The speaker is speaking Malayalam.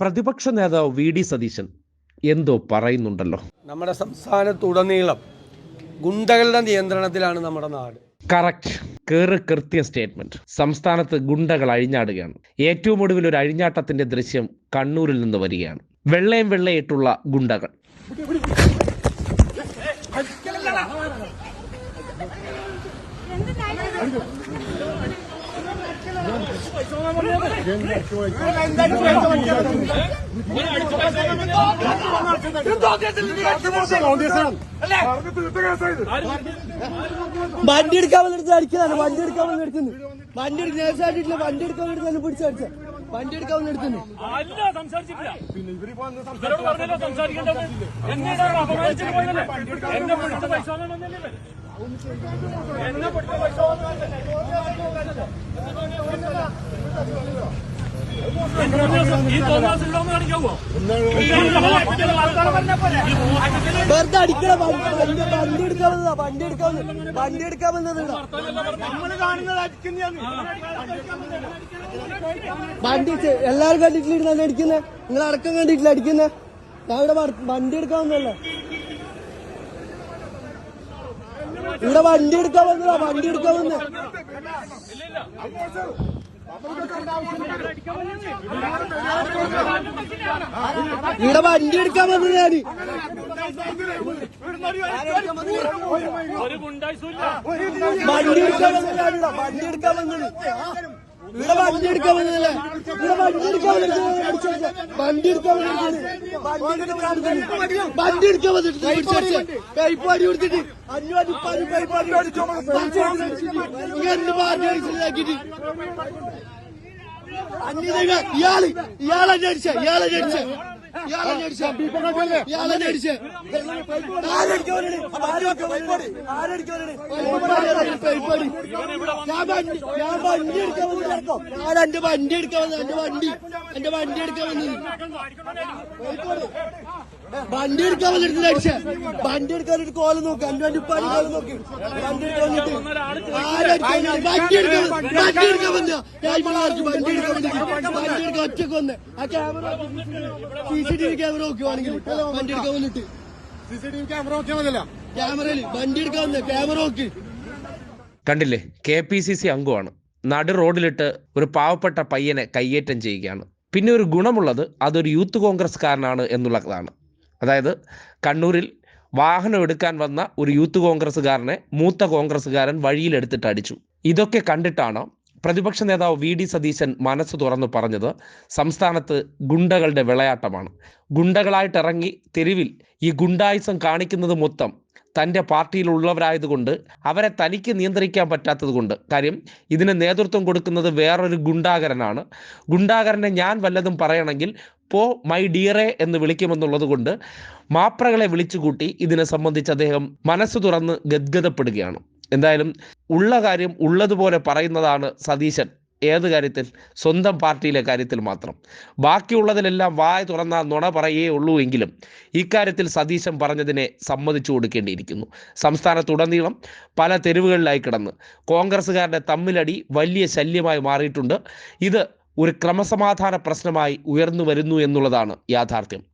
പ്രതിപക്ഷ നേതാവ് വി ഡി സതീശൻ എന്തോ പറയുന്നുണ്ടല്ലോ. നമ്മുടെ സംസ്ഥാനത്തുടനീളം ഗുണ്ടകളുടെ നിയന്ത്രണത്തിലാണ് നമ്മുടെ നാട്. കറക്റ്റ് കേറ് കൃത്യ സ്റ്റേറ്റ്മെന്റ് സംസ്ഥാനത്ത് ഗുണ്ടകൾ അഴിഞ്ഞാടുകയാണ്. ഏറ്റവും ഒടുവിൽ ഒരു അഴിഞ്ഞാട്ടത്തിന്റെ ദൃശ്യം കണ്ണൂരിൽ നിന്ന് വരികയാണ്. വെള്ളയും വെള്ളയിട്ടുള്ള ഗുണ്ടകൾ. വണ്ടി എടുക്കാൻ വന്നിട്ട് അടിക്കുന്നതാണ്. വണ്ടി എടുക്കാൻ വന്ന് എടുക്കുന്നു. വണ്ടി എടുക്കുന്ന വണ്ടി എടുക്കാൻ വേണ്ടി തന്നെ പിടിച്ചടിച്ച വണ്ടി എടുക്കാൻ വന്ന് എടുക്കുന്നു. അല്ല സംസാരിച്ചിട്ടില്ല. എന്നോട് അപമാനിച്ചിട്ട് പോയതല്ലേ? എന്നെ പിടിച്ച പൈസ വെറുതെ അടിക്കണ വണ്ടി വണ്ടി- വണ്ടി എടുക്കാൻ വണ്ടി എടുക്കാൻ വന്നത് വണ്ടി എല്ലാരും കണ്ടിട്ടില്ല തന്നെ അടിക്കുന്നേ? നിങ്ങൾ അടക്കം കണ്ടിട്ടില്ല അടിക്കുന്നേ? ഞാൻ ഇവിടെ വണ്ടി എടുക്കാൻ ഇവിടെ വണ്ടി എടുക്കാൻ വന്നതാ വണ്ടി എടുക്കാൻ വന്നേ. ഇവിടെ വണ്ടി എടുക്കാൻ വന്നത് ഇല്ല വണ്ടി എടുക്കാൻ വന്നത് വണ്ടി എടുക്കാൻ വന്നത് വണ്ടി എടുക്കാൻ വന്നതല്ലേ? ഇവിടെ വണ്ടി എടുക്കാൻ വണ്ടി എടുക്കാൻ വണ്ടി എടുക്കാൻ വന്നിട്ട് പൈപ്പ് അടി കൊടുത്തിട്ട് അഞ്ഞൂറ് പനി പൈപ്പ് അടി എന്ത് പാർട്ടി അടിച്ചിട്ടാക്കിട്ട് അന്യത ഇയാൾ ഇയാളെ അടിച്ച ഇയാളെ അടിച്ച. ഞാൻ വണ്ടി എടുക്കാൻ വന്നു ഞാൻ എന്റെ വണ്ടി എടുക്കാൻ വന്നത് എന്റെ വണ്ടി എന്റെ വണ്ടി എടുക്കാൻ വന്നത് വണ്ടി എടുക്കാൻ വന്നിട്ട് അടിച്ച വണ്ടി എടുക്കാൻ ഒരു കോല നോക്ക് വണ്ടി പണി കോലം നോക്ക് വണ്ടി എടുക്കാൻ വന്നിട്ട് ആരടിക്കാൻ വണ്ടി എടുക്കാൻ? വണ്ടി എടുക്കാൻ വന്ന ആർക്ക് വണ്ടി എടുക്കാൻ വന്നിട്ട് വണ്ടി എടുക്കാൻ ഒറ്റയ്ക്ക് വന്ന് ആ camera C C T V camera നോക്കുവാണെങ്കിൽ വണ്ടി എടുക്കാൻ വന്നിട്ട് ക്യാമറയിൽ വണ്ടി എടുക്കാൻ വന്ന് ക്യാമറ നോക്കി കണ്ടില്ലേ കെ പി സി സി അംഗമാണ് നടു റോഡിലിട്ട് ഒരു പാവപ്പെട്ട പയ്യനെ കയ്യേറ്റം ചെയ്യുകയാണ് പിന്നെ ഒരു ഗുണമുള്ളത് അതൊരു യൂത്ത് കോൺഗ്രസ് കാരനാണ് എന്നുള്ളതാണ് അതായത് കണ്ണൂരിൽ വാഹനം എടുക്കാൻ വന്ന ഒരു യൂത്ത് കോൺഗ്രസ്സുകാരനെ മൂത്ത കോൺഗ്രസ്സുകാരൻ വഴിയിലെടുത്തിട്ട് അടിച്ചു. ഇതൊക്കെ കണ്ടിട്ടാണ് പ്രതിപക്ഷ നേതാവ് വി ഡി സതീശൻ മനസ്സ് തുറന്നു പറഞ്ഞത് സംസ്ഥാനത്ത് ഗുണ്ടകളുടെ വിളയാട്ടമാണ്. ഗുണ്ടകളായിട്ടിറങ്ങി തെരുവിൽ ഈ ഗുണ്ടായുസം കാണിക്കുന്നത് മൊത്തം തന്റെ പാർട്ടിയിലുള്ളവരായതുകൊണ്ട് അവരെ തനിക്ക് നിയന്ത്രിക്കാൻ പറ്റാത്തത് കൊണ്ട് കാര്യം ഇതിന് നേതൃത്വം കൊടുക്കുന്നത് വേറൊരു ഗുണ്ടാകരനാണ്. ഗുണ്ടാകരനെ ഞാൻ വല്ലതും പറയണമെങ്കിൽ പോ മൈ ഡിയറെ എന്ന് വിളിക്കുമെന്നുള്ളത് കൊണ്ട് മാപ്രകളെ വിളിച്ചുകൂട്ടി ഇതിനെ സംബന്ധിച്ച് അദ്ദേഹം മനസ്സ് തുറന്ന് ഗദ്ഗതപ്പെടുകയാണ് എന്തായാലും ഉള്ള കാര്യം ഉള്ളതുപോലെ പറയുന്നതാണ് സതീശൻ. ഏത് കാര്യത്തിൽ? സ്വന്തം പാർട്ടിയിലെ കാര്യത്തിൽ മാത്രം. ബാക്കിയുള്ളതിലെല്ലാം വായ തുറന്നാൽ നുണ പറയേ ഉള്ളൂ എങ്കിലും ഇക്കാര്യത്തിൽ സതീശൻ പറഞ്ഞതിനെ സമ്മതിച്ചു കൊടുക്കേണ്ടിയിരിക്കുന്നു. സംസ്ഥാനത്തുടനീളം പല തെരുവുകളിലായി കിടന്ന് കോൺഗ്രസ്സുകാരുടെ തമ്മിലടി വലിയ ശല്യമായി മാറിയിട്ടുണ്ട്. ഇത് ഒരു ക്രമസമാധാന പ്രശ്നമായി ഉയർന്നു വരുന്നു എന്നുള്ളതാണ് യാഥാർത്ഥ്യം.